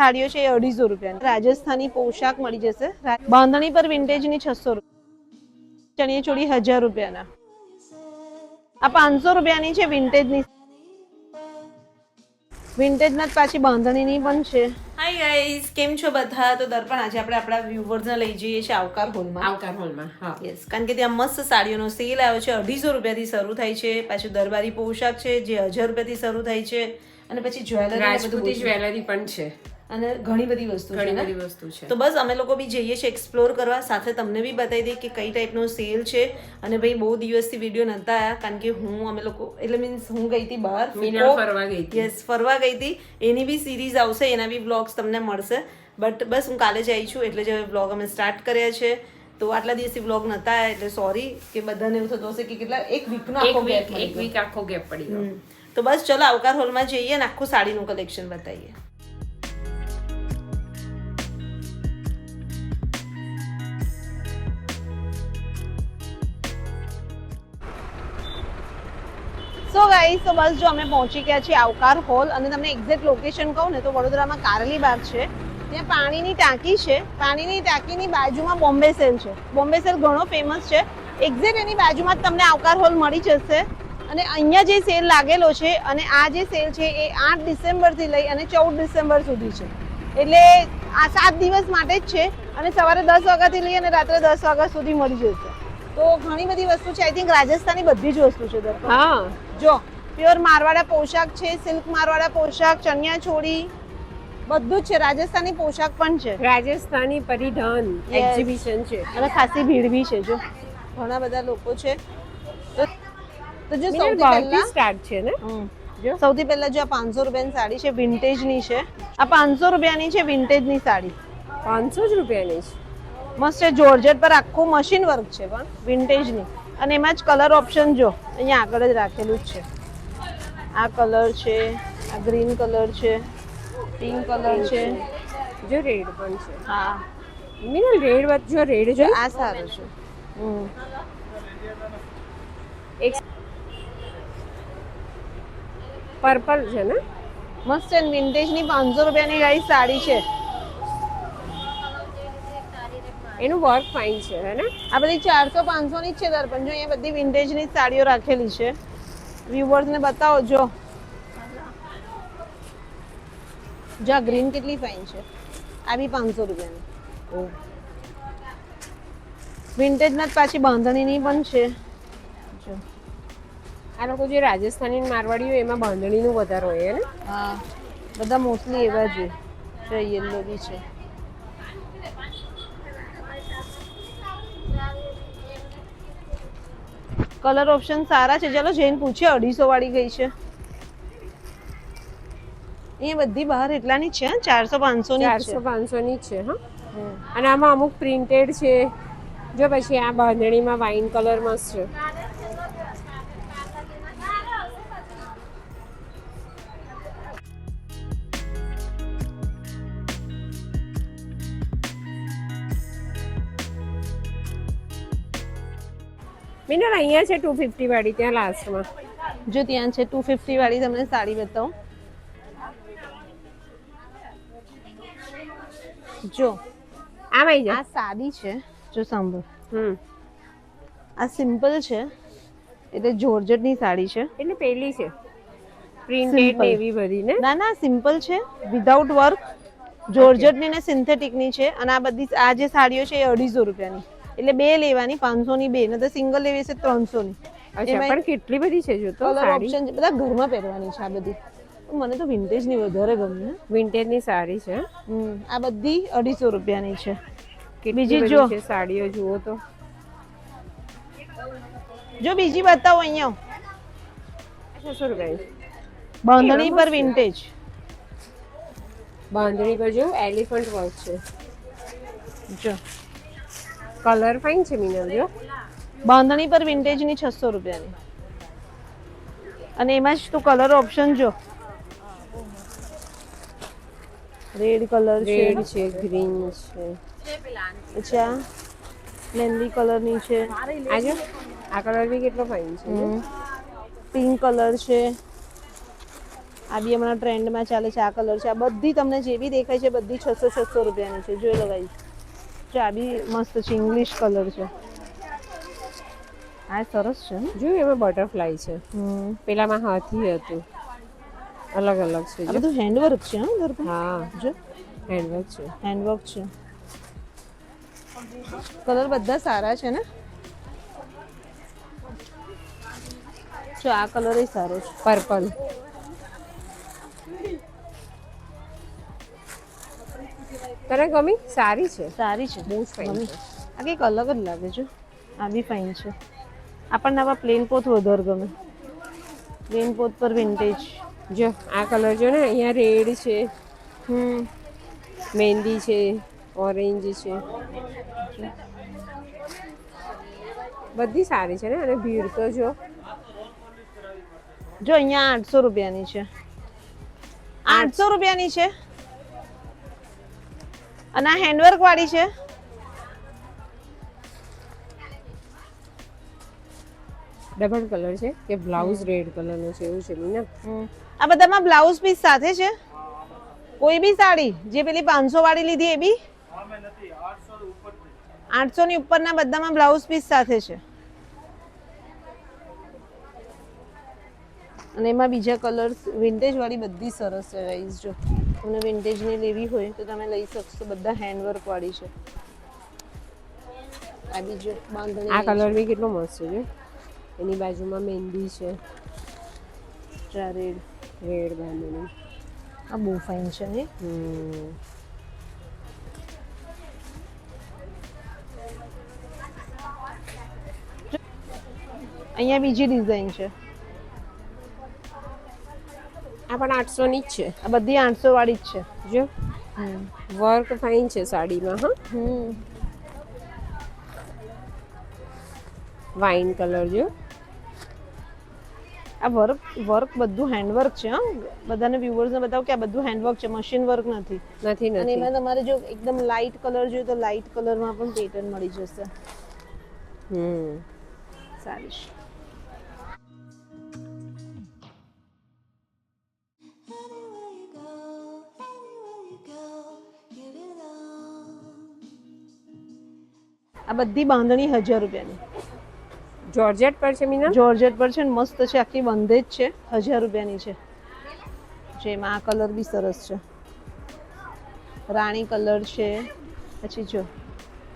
સાડીઓ છે એ અઢીસો રૂપિયા રાજસ્થાની પોશાક મળી જશે. બાંધણી પર વિન્ટેજની છસો રૂપિયા ચણિયા ચોળી હજાર રૂપિયાના. આ પાંચસો રૂપિયાની છે વિન્ટેજની વિન્ટેજના જ પાછી બાંધણીની પણ છે. હાય ગાઈસ કેમ છો બધા? તો દર્પણ આજે આપણે આપણા વ્યુવર્સને લઈ જઈએ છીએ આવકાર હોલમાં આવકાર હોલમાં હા. યસ કારણ કે ત્યાં મસ્ત સાડીઓનો સેલ આવ્યો છે. અઢીસો રૂપિયાથી શરૂ થાય છે. પાછું દરબારી પોશાક છે જે હજાર રૂપિયાથી શરૂ થાય છે. અને પછી જ્વેલરી રાજપૂતી જ્વેલરી પણ છે. અને ઘણી બધી વસ્તુ છે ઘણી બધી વસ્તુ છે. તો બસ અમે લોકો બી જઈએ છીએ એક્સપ્લોર કરવા. સાથે તમને બી બતાવી દઈએ કે કઈ ટાઈપનો સેલ છે. અને ભાઈ બહુ દિવસથી વીડિયો નતા આવ્યા કારણ કે હું અમે લોકો એટલે મીન્સ હું ગઈ હતી બહાર ફરવા ગઈ હતી. યસ ફરવા ગઈ હતી. એની બી સિરીઝ આવશે એના બી વ્લોગ્સ તમને મળશે. બટ બસ હું કાલે જ આવી છું એટલે જ વ્લોગ અમે સ્ટાર્ટ કર્યા છે. તો આટલા દિવસથી વ્લોગ નતા આવ્યા એટલે સોરી કે બધાને એવું થતું હશે કે કેટલા એક વીકનો આખો ગેપ એક વીક આખો ગેપ પડી ગયો. તો બસ ચલો આવકાર હોલમાં જઈએ અને આખું સાડીનું કલેક્શન બતાવીએ. ગાઈસ તો બસ જો અમે પહોંચી ગયા છીએ આવકાર હોલ અને તમને એક્ઝેક્ટ લોકેશન કહું ને તો વડોદરામાં કારલી બાગ છે. ત્યાં પાણીની ટાંકી છે. પાણીની ટાંકીની બાજુમાં બોમ્બે સેલ છે. બોમ્બે સેલ ઘણો ફેમસ છે. એક્ઝેક્ટ એની બાજુમાં જ તમને આવકાર હોલ મળી જશે. અને અહીંયા જે સેલ લાગેલો છે અને આ જે સેલ છે એ આઠ ડિસેમ્બરથી લઈ અને ચૌદ ડિસેમ્બર સુધી છે. એટલે આ સાત દિવસ માટે જ છે અને સવારે દસ વાગ્યાથી લઈ અને રાત્રે દસ વાગ્યા સુધી મળી જશે. તો ઘણી બધી વસ્તુ છે. આઈ થિંક રાજસ્થાની બધી જ વસ્તુ છે. હા. જો પ્યોર મારવાડા પોશાક છે સિલ્ક મારવાડા પોશાક ચણિયા ચોળી બધું જ છે. રાજસ્થાની પોશાક પણ છે. રાજસ્થાની પરિધાન એક્ઝિબિશન છે. અને ખાસી ભીડ બી છે જો. ઘણા બધા લોકો છે. તો જો સૌથી પહેલા સ્ટાર્ટ છે ને? જો. સૌથી પહેલા જો આ પાંચસો રૂપિયાની સાડી છે વિન્ટેજની છે. આ પાંચસો રૂપિયાની છે વિન્ટેજની સાડી. પાંચસો જ રૂપિયાની છે. મસ્ત છે જોર્જેટ પર આખું મશીન વર્ક છે પણ વિન્ટેજની અને એમાં જ કલર ઓપ્શન જો અહીંયા આગળ જ રાખેલું જ છે. આ કલર છે આ ગ્રીન કલર છે પિંક કલર છે. જો રેડ પણ છે. હા. મિનલ રેડ વાત જો રેડ જો આ સારું છે. એક પર્પલ છે ને? મસ્ત છે વિન્ટેજની પાંચસો રૂપિયાની ગાઈ સાડી છે. એનું વર્ક ફાઇન છે હે ને? આ બધી ચારસો પાંચસોની જ છે દર્પણ. જો અહીંયા બધી વિન્ટેજની સાડીઓ રાખેલી છે. વ્યુવર્સને બતાવો જો. જો આ ગ્રીન કેટલી ફાઇન છે. આ બી પાંચસો રૂપિયાની. વિન્ટેજના જ પાછી બાંધણીની પણ છે. જો. આ લોકો જે રાજસ્થાની મારવાડી હોય એમાં બાંધણીનું વધારે હોય હે ને? હા. બધા મોસ્ટલી એવા જ હોય યલો બી છે. કલર ઓપ્શન સારા છે. ચલો જઈને પૂછીએ. અઢીસો વાળી ગઈ છે. એ બધી બહાર એટલાની છે ચારસો પાંચસો ની ચારસો પાંચસો ની જ છે હા? અને આમાં અમુક પ્રિન્ટેડ છે. જો પછી આ બાંધણીમાં વાઇન કલર મસ્ત છે. અહીંયા છે ટુ ફિફ્ટી વાળી ત્યાં લાસ્ટમાં જો ત્યાં છે ટુ ફિફ્ટી વાળી તમને સાડી બતાવું. જો આમ આવી જાય આ સાડી છે જો સાંભળ. હમ. આ સિમ્પલ છે એટલે જોર્જેટની સાડી છે. એટલે પેલી છે. પ્રિન્ટેડ. ને એવી બધી ને? ના ના સિમ્પલ છે. વિધાઉટ વર્ક જોર્જેટની ને સિન્થેટિકની છે. અને આ બધી આ જે સાડીઓ છે એ અઢીસો રૂપિયાની. એટલે બે લેવાની પાંચસો ની બે ને તો સિંગલ લેવી છે ત્રણસો ની અચ્છા પણ કેટલી બધી છે જો તો? કલર ઓપ્શન બધા ઘરમાં પહેરવાની છે આ બધી. મને તો વિન્ટેજની વધારે ગમે. વિન્ટેજની સાડી છે આ બધી અઢીસો રૂપિયાની છે. બીજી જો. સાડીઓ જુઓ તો. જો બીજી બતાવો અહીંયા. છસો રૂપિયા બાંધણી પર વિન્ટેજ બાંધણી પર જો એલિફન્ટ વર્ક છે. જો. કલર ફાઇન છે મિનલ જો. બાંધણી પર વિન્ટેજની છસો રૂપિયાની. અને એમાં જ તું કલર ઓપ્શન જો. રેડ કલર છે. રેડ છે ગ્રીન છે. પછી આ મહેંદી કલરની છે. આ આ કલર બી કેટલો ફાઇન છે પિંક કલર છે. આ બી હમણાં ટ્રેન્ડમાં ચાલે છે આ કલર છે. આ બધી તમને જે બી દેખાય છે બધી છસો છસો રૂપિયાની છે. જોઈ લો ગાઈસ જો આ બી મસ્ત છે ઇંગ્લિશ કલર છે. આ સરસ છે ને? જો એમાં બટરફ્લાય છે. પેલામાં હાથી હતું. અલગ અલગ છે આ બધું હેન્ડવર્ક છે હા જો. હેન્ડવર્ક છે. હેન્ડવર્ક છે. કલર બધા સારા છે ને? જો આ કલર એ સારો છે. પર્પલ તને ગમી? સારી છે. સારી છે. બહુ ફાઇન છે. આ કંઈક અલગ જ લાગે છે. આ બી ફાઇન છે. આપણને આવા પ્લેન પોત વધારે ગમે. પ્લેન પોત પર વિન્ટેજ જો આ કલર જો ને અહીંયા રેડ છે. હમ. મહેંદી છે ઓરેન્જ છે. બધી સારી છે ને અને ભીડ તો જો. જો અહીંયા આઠસો રૂપિયાની છે. આઠસો રૂપિયાની છે? અને આ હેન્ડવર્ક વાળી છે? ડબલ કલર છે કે બ્લાઉઝ રેડ કલરનો છે એવું છે મીના? આ બધામાં બ્લાઉઝ પીસ સાથે છે? કોઈ બી સાડી? જે પેલી પાંચસો વાળી લીધી એ બી? આઠસો ની ઉપરના બધામાં બ્લાઉઝ પીસ સાથે છે. અને એમાં બીજા કલર્સ વિન્ટેજ વાળી બધી સરસ છે ગાઈઝ જો. તમને વિન્ટેજની લેવી હોય તો તમે લઈ શકશો. બધા હેન્ડવર્ક વાળી છે. આ બીજો બાંધણી આ કલર બી કેટલો મસ્ત છે એની બાજુમાં મહેંદી છે. Red red bandhani. આ બહુ ફાઇન છે ને. અહીંયા બીજી ડિઝાઇન છે. આ પણ આઠસો ની જ છે. આ બધી આઠસો વાળી જ છે. જો. વર્ક ફાઇન છે સાડીમાં હા. વાઇન કલર જો. આ વર્ક વર્ક બધું હેન્ડવર્ક છે હા. બધાને વ્યુઅર્સને બતાવો કે આ બધું હેન્ડવર્ક છે મશીન વર્ક નથી. નથી અને એમાં તમારે જો એકદમ લાઇટ કલર જોઈએ તો લાઇટ કલરમાં પણ પેટર્ન મળી જશે. હમ. સારી છે. આ બધી બાંધણી હજાર રૂપિયાની. જોર્જેટ પર છે મીના? જોર્જેટ પર છે ને મસ્ત છે આખી બંધેજ છે હજાર રૂપિયાની છે. જેમાં આ કલર બી સરસ છે. રાણી કલર છે પછી જો.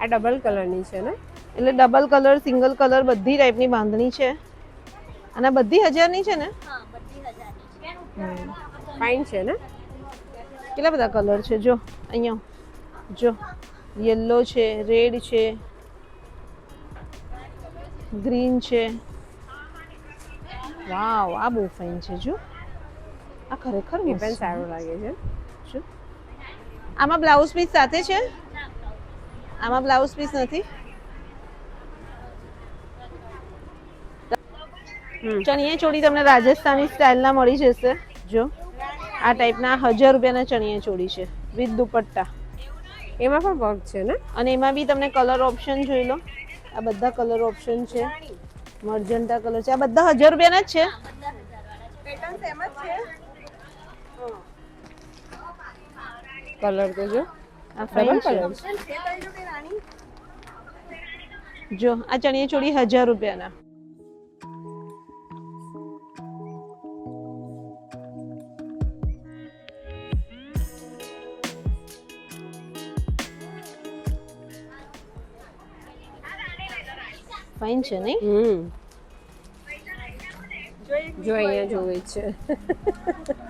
આ ડબલ કલરની છે ને? એટલે ડબલ કલર સિંગલ કલર બધી ટાઈપની બાંધણી છે. અને બધી હજારની છે ને? ફાઇન છે ને? કેટલા બધા કલર છે? જો અહીંયા. જો. યલો છે રેડ છે. ગ્રીન છે. વાવ આ બહુ ફાઇન છે જો. આ ખરેખર પણ. સારું લાગે છે. જો. આમાં બ્લાઉઝ પીસ સાથે છે? આમાં બ્લાઉઝ પીસ નથી? ચણીયા ચણિયા ચોળી તમને રાજસ્થાની સ્ટાઇલના મળી જશે. જો. આ ટાઈપના હજાર રૂપિયાના ચણિયા ચોળી છે વિથ દુપટ્ટા. એમાં પણ વર્ક છે ને? અને એમાં બી તમને કલર ઓપ્શન જોઈ લો. આ બધા કલર ઓપ્શન છે. મર્જન્ટા કલર છે. આ બધા હજાર રૂપિયાના જ છે. કલર તો જો. આ ડબલ કલર. જો આ ચણિયા ચોળી હજાર રૂપિયાના. ફાઇન છે નહીં? હમ. જોઈએ જોવે છે.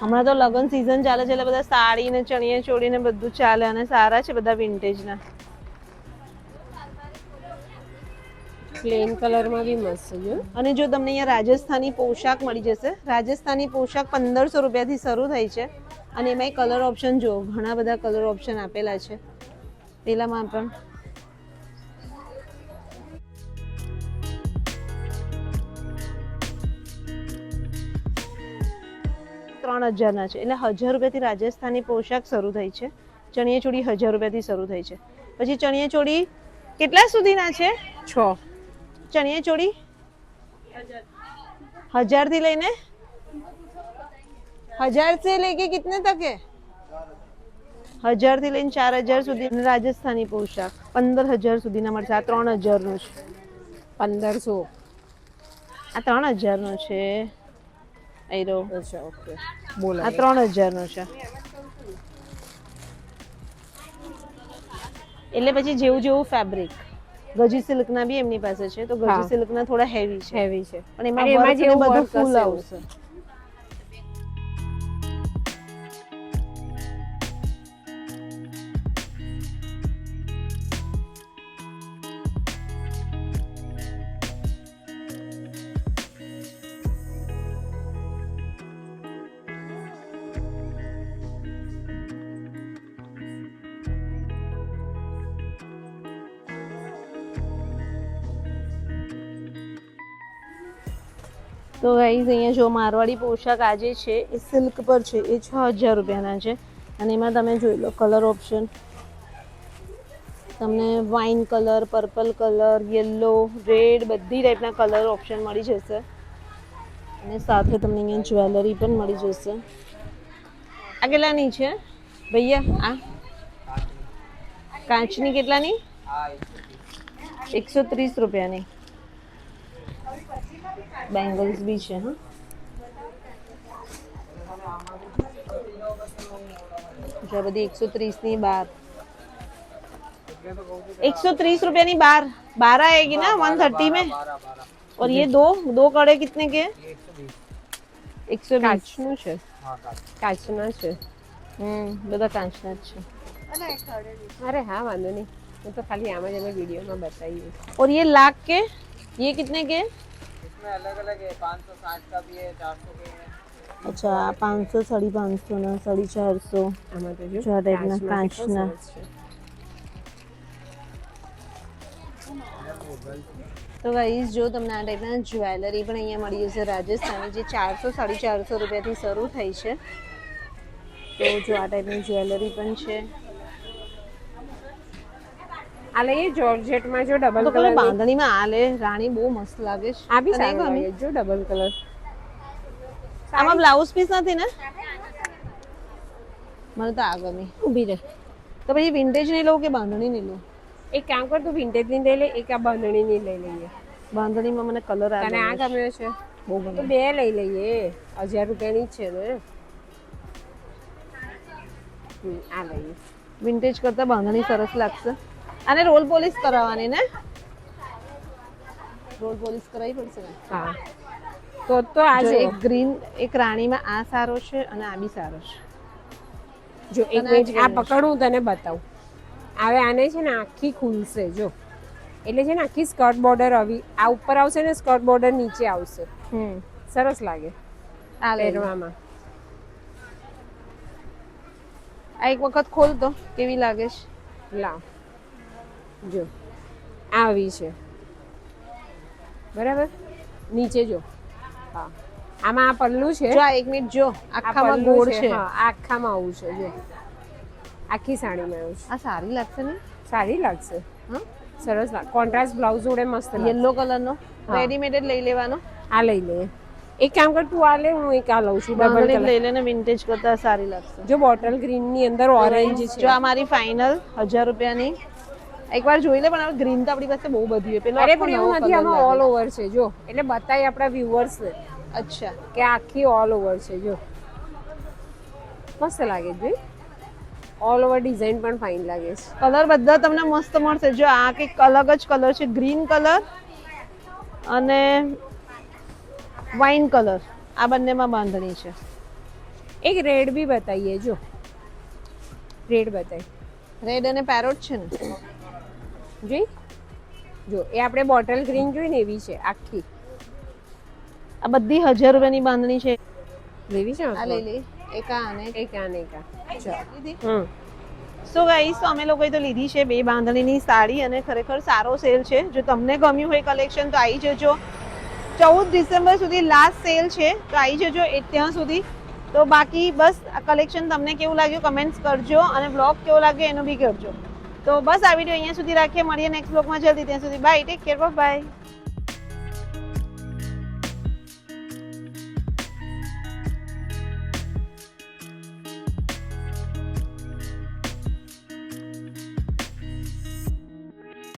હમણાં તો લગન સીઝન ચાલે છે એટલે બધા સાડી ને ચણિયા ચોળી ને બધું ચાલે અને સારા છે બધા વિન્ટેજ ના. પ્લેન કલરમાં બી મસ્ત છે જો. અને જો તમને અહીંયા રાજસ્થાની પોશાક મળી જશે રાજસ્થાની પોશાક પંદરસો રૂપિયાથી શરૂ થાય છે. અને એમાંય કલર ઓપ્શન જુઓ ઘણા બધા કલર ઓપ્શન આપેલા છે. પેલામાં પણ ત્રણ હજારના છે. એટલે હજાર રૂપિયાથી રાજસ્થાની પોશાક શરૂ થઈ છે. ચણિયા ચોળી હજાર રૂપિયાથી શરૂ થઈ છે. પછી ચણિયા ચોળી કેટલા સુધીના છે? છ. ચણિયા ચોળી હજારથી લઈને હજાર સે લેકે કિતને તકે? હે હજારથી લઈને ચાર હજાર સુધી રાજસ્થાની પોશાક પંદર હજાર સુધીના મળશે. આ ત્રણ હજારનું છે. પંદરસો. આ ત્રણ હજારનું છે. આયરો અચ્છા ઓકે. બોલો. આ ત્રણ હજારનો છે. એટલે પછી જેવું જેવું ફેબ્રિક ગજી સિલ્ક ના બી એમની પાસે છે તો ગજી સિલ્ક ના થોડા હેવી છે. હેવી છે. પણ એમાં એમાં જેવું બધું ફૂલ આવશે. તો ગાઈઝ અહીંયા જો મારવાડી પોશાક આજે છે, એ સિલ્ક પર છે, એ છ હજાર રૂપિયાના છે. અને એમાં તમે જોઈ લો કલર ઓપ્શન તમને wine colour purple colour yellow red બધી ટાઈપના કલર ઓપ્શન મળી જશે. અને સાથે તમને અહીંયા જ્વેલરી પણ મળી જશે. આ કેટલાની છે? ભૈયા, આ? કાચની કેટલાની? એકસો ત્રીસ રૂપિયાની. બેંગલ્સ બી છે હા જો આ બધી એકસો ત્રીસ ની બાર એકસો ત્રીસ रुपया ની बार बारह आएगी ना वन थर्टी में और ये दो दो कड़े कितने के एक सौ बीस કાચનું છે કાચના છે હમ બધા કાંચના જ છે અરે હા વાંધો નહીં હું તો ખાલી આમ જ અમે વિડીયોમાં બતાવીએ और ये लाख के ये कितने के इसमें अलग अलग है पाँच सौ साठ का भी है चार सौ के है अच्छा पाँच सौ साढ़ी पाँच सौ ना साढ़ी चार सौ આમાં તો જો જો આ ટાઈપના કાચમાં કેટલો કાચના. સરસ છે. તો ગાઈઝ જો તમને આ ટાઈપના જ્વેલરી પણ અહીંયા મળી જશે રાજસ્થાની જે ચારસો સાડી ચારસો રૂપિયાથી શરૂ થઈ છે તો જો આ ટાઈપની જ્વેલરી પણ છે આ લઈએ જોર્જેટમાં જો ડબલ કલર બાંધણીમાં આલે રાણી બહુ મસ્ત લાગે છે. આ બી સારી લાગે જો ડબલ કલર આમાં બ્લાઉઝ પીસ નથી ને? મને તો આ ગમી. ઊભી રહે. તો પછી વિન્ટેજ નહીં લઉં કે બાંધણી નહીં લઉં? એક કામ કર તું વિન્ટેજની લઈ લે એક આ બાંધણી ની લઈ લઈએ. બાંધણીમાં મને કલર આ અને આ ગમે છે. ગમ્યો છે? બહુ તો બે લઈ લઈએ. હજાર રૂપિયાની જ છે ને. આ લઈએ. વિન્ટેજ કરતા બાંધણી સરસ લાગશે. અને રોલ પોલિશ કરાવવાની ને? રોલ પોલિશ કરાવી પડશે ને? હા. તો તો આ જો જો એક ગ્રીન એક રાણીમાં આ સારો છે અને આ બી સારો છે. જો એક મિનિટ આ પકડું તને બતાવું. હવે આને છે ને આખી ખુલશે જો. એટલે છે ને આખી સ્કર્ટ બોર્ડર આવી આ ઉપર આવશે ને સ્કર્ટ બોર્ડર નીચે આવશે. હમ. સરસ લાગે. આ પહેરવામાં. આ એક વખત ખોલ તો કેવી લાગે છે? લાવ. જો આવી છે. બરાબર? નીચે જો. હા. આમાં આ પલ્લું છે. જો એક મિનિટ જો આખામાં ગોળ છે. હા આખામાં આવું છે જો. આખી સાડીમાં આવું છે. આ સારી લાગશે ને? સારી લાગશે. હા સરસ લાગ કોન્ટ્રાસ્ટ બ્લાઉઝ જોડે મસ્ત યલો કલરનો. રેડીમેડ જ લઈ લેવાનો? આ લઈ લે. એક કામ કર તું આ લે હું એક આ લઉં છું ડબલ કલર લઈ લેને વિન્ટેજ કરતા સારી લાગશે. જો બોટલ ગ્રીનની અંદર ઓરેન્જ જો આ મારી ફાઇનલ હજાર રૂપિયાની એકવાર જોઈ લે પણ આ ગ્રીન તો આપણી પાસે બહુ બધી પેલો અરે પણ એવું નથી આમાં ઓલ ઓવર છે જો. એટલે બતાય આપણા વ્યુઅર્સ ને અચ્છા. કે આખી ઓલ ઓવર છે જો. મસ્ત લાગે છે ઓલ ઓવર ડિઝાઇન પણ ફાઇન લાગે છે. કલર બધા તમને મસ્ત મળશે. જો આ કંઈક અલગ જ કલર છે. ગ્રીન કલર અને વાઇન કલર આ બંનેમાં બાંધણી છે. એક રેડ બી બતાવીએ જો. રેડ બતાવી રેડ અને પેરોટ છે ને? જોઈ જો એ આપણે બોટલ ગ્રીન જોઈ ને એવી છે આખી. આ બધી હજાર રૂપિયાની બાંધણી છે. લેવી છે? આ લઈ લે એક આ અને એક. એક આ ને એક આ. સો ગાઈસ અમે લોકોએ તો લીધી છે બે બાંધણીની સાડી અને ખરેખર સારો સેલ છે. જો તમને ગમ્યું હોય કલેક્શન તો આવી જજો. ચૌદ ડિસેમ્બર સુધી લાસ્ટ સેલ છે તો આવી જજો એ ત્યાં સુધી. તો બાકી બસ કલેક્શન તમને કેવું લાગ્યું? કમેન્ટ્સ કરજો અને બ્લોગ કેવો લાગ્યો એનું બી કરજો. તો બસ આ વીડિયો અહીંયા સુધી રાખીએ. મળીએ નેક્સ્ટ બ્લોગમાં જલ્દી ત્યાં સુધી. Bye take care bye